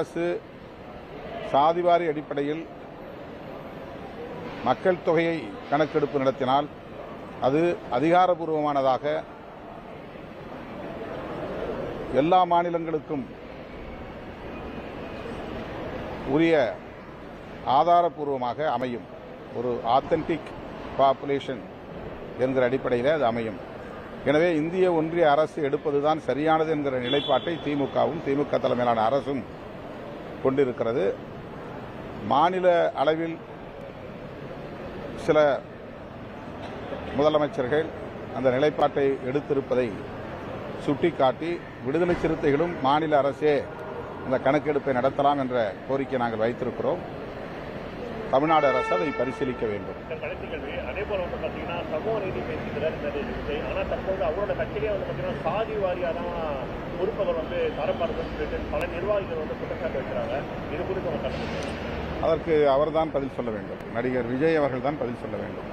அரசு சாதிவாரி அடிப்படையில் மக்கள் தொகையை கணக்கெடுப்பு நடத்தினால் அது அதிகாரபூர்வமானதாக எல்லா மாநிலங்களுக்கும் உரிய ஆதாரபூர்வமாக அமையும். ஒரு ஆத்தென்டிக் பாப்புலேஷன் என்கிற அடிப்படையில் அது அமையும். எனவே இந்திய ஒன்றிய அரசு எடுப்பதுதான் சரியானது என்கிற நிலைப்பாட்டை திமுகவும் திமுக தலைமையிலான அரசும் கொண்டிருக்கிறது மாநில அளவில் சில முதலமைச்சர்கள் அந்த நிலைப்பாட்டை எடுத்திருப்பதை சுட்டிக்காட்டி விடுதலை சிறுத்தைகளும் மாநில அரசே இந்த கணக்கெடுப்பை நடத்தலாம் என்ற கோரிக்கை நாங்கள் வைத்திருக்கிறோம் தமிழ்நாடு அரசு அதை பரிசீலிக்க வேண்டும் அதே போல வந்து பாத்தீங்கன்னா சமூக நீதி பேசுகிறார் அவரோட கட்சியிலே வந்து பாத்தீங்கன்னா சாதி வாரியா தான் பொறுப்பவர் வந்து தரப்படுதுன்னு சொல்லிட்டு பல நிர்வாகிகள் வந்து குற்றச்சாட்டு வைக்கிறாங்க. இது குறித்து உங்க அதற்கு அவர்தான் பதில் சொல்ல வேண்டும். நடிகர் விஜய் அவர்கள் தான் பதில் சொல்ல வேண்டும்.